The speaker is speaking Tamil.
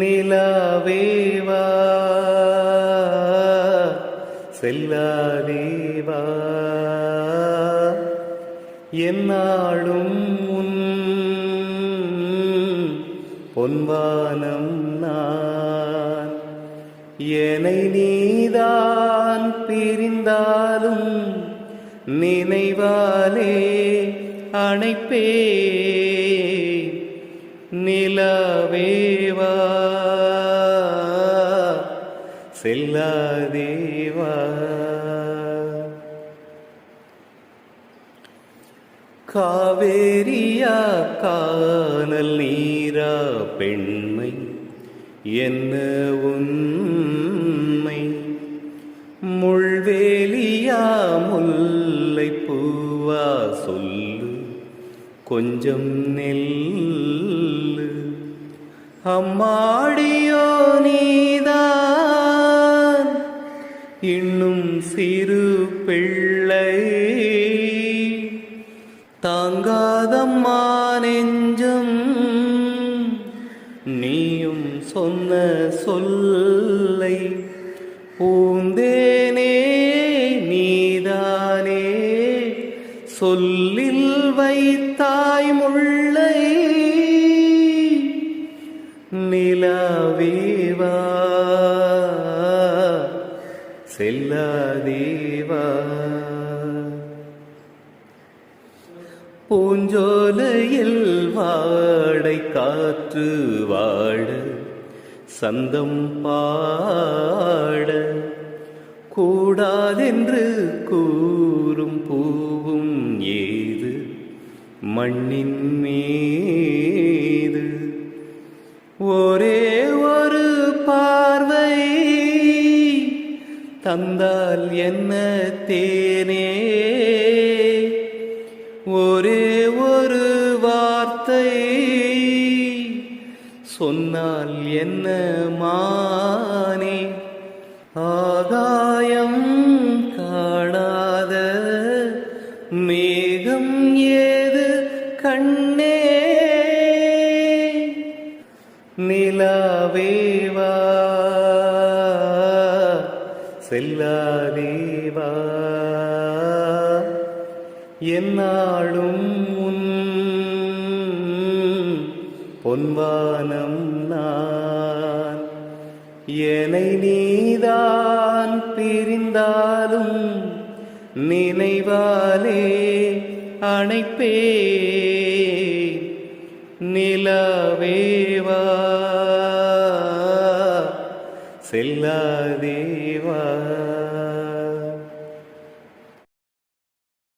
നിലവേവാ എന്നാളും பொன்வானம் நான். என்னை நீதான் பிரிந்தாலும் நினைவாலே அணைப்பே நிலவேவா செல்லாதேவா காவேரியா காணல் நீரா பெண்மை என்ன உண்மை? முள்வேலியா முல்லை பூவா சொல்லு கொஞ்சம் நெல்லு. அம்மாடியோ நீதான் இன்னும் சிறு பிள்ளை. நெஞ்சும் நீயும் சொன்ன சொல்லை பூந்தேனே நீதானே. சொல்லில் வைத்தாய் முள்ளை நிலவேவா. செல்லாதே. பூஞ்சோலையில் வாடை காற்று வாட சந்தம் பாட கூடாதென்று கூறும் பூவும் ஏது? மண்ணின் மீது. ஒரே ஒரு பார்வை தந்தால் என்ன தேனே? ஒரே ஒரு வார்த்தை. சொன்னால் என்ன மானே? ஆகாயம் காணாத மேகம் ஏது கண்ணே? நிலாவேவா செல்லாதேவா என்னாளும் உன் பொன்வானம் நான். என்னை நீதான் பிரிந்தாலும் நினைவாலே அணைப்பே நிலவேவா செல்லாதேவா